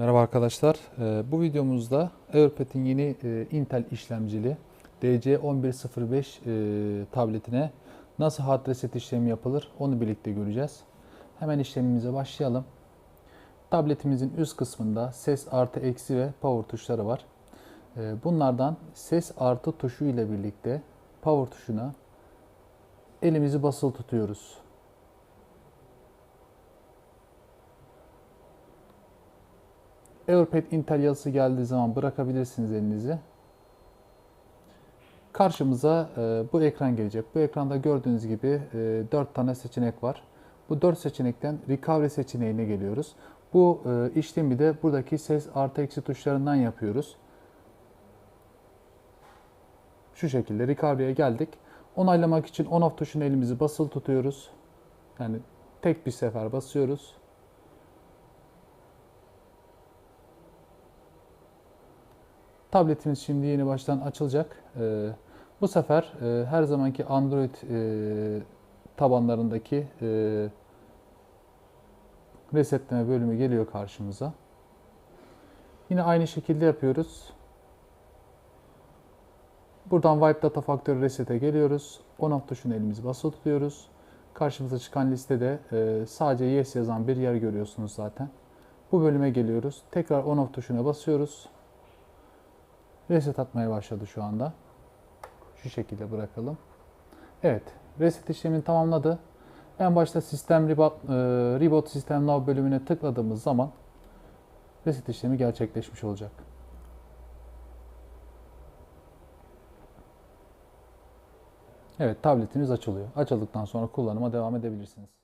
Merhaba arkadaşlar. Ee, Bu videomuzda Everpet'in yeni e, Intel işlemcili DC1105 e, tabletine nasıl hard reset işlemi yapılır onu birlikte göreceğiz. Hemen işlemimize başlayalım. Tabletimizin üst kısmında ses artı eksi ve power tuşları var. Ee, Bunlardan ses artı tuşu ile birlikte power tuşuna elimizi basılı tutuyoruz. Everpad Intel yazısı geldiği zaman bırakabilirsiniz elinizi. Karşımıza e, bu ekran gelecek. Bu ekranda gördüğünüz gibi e, 4 tane seçenek var. Bu 4 seçenekten recovery seçeneğine geliyoruz. Bu e, işlemi de buradaki ses artı eksi tuşlarından yapıyoruz. Şu şekilde recovery'e geldik. Onaylamak için on off tuşuna elimizi basılı tutuyoruz. Yani tek bir sefer basıyoruz. Tabletimiz şimdi yeni baştan açılacak. Ee, bu sefer e, her zamanki Android e, tabanlarındaki e, resetleme bölümü geliyor karşımıza. Yine aynı şekilde yapıyoruz. Buradan Wipe Data Factory Reset'e geliyoruz. On-off tuşuna elimizi basılı tutuyoruz. Karşımıza çıkan listede sadece Yes yazan bir yer görüyorsunuz zaten. Bu bölüme geliyoruz. Tekrar on-off tuşuna basıyoruz. Reset atmaya başladı şu anda. Şu şekilde bırakalım. Evet, reset işlemini tamamladı. En başta sistem reboot, e, reboot system now bölümüne tıkladığımız zaman reset işlemi gerçekleşmiş olacak. Evet, tabletiniz açılıyor. Açıldıktan sonra kullanıma devam edebilirsiniz.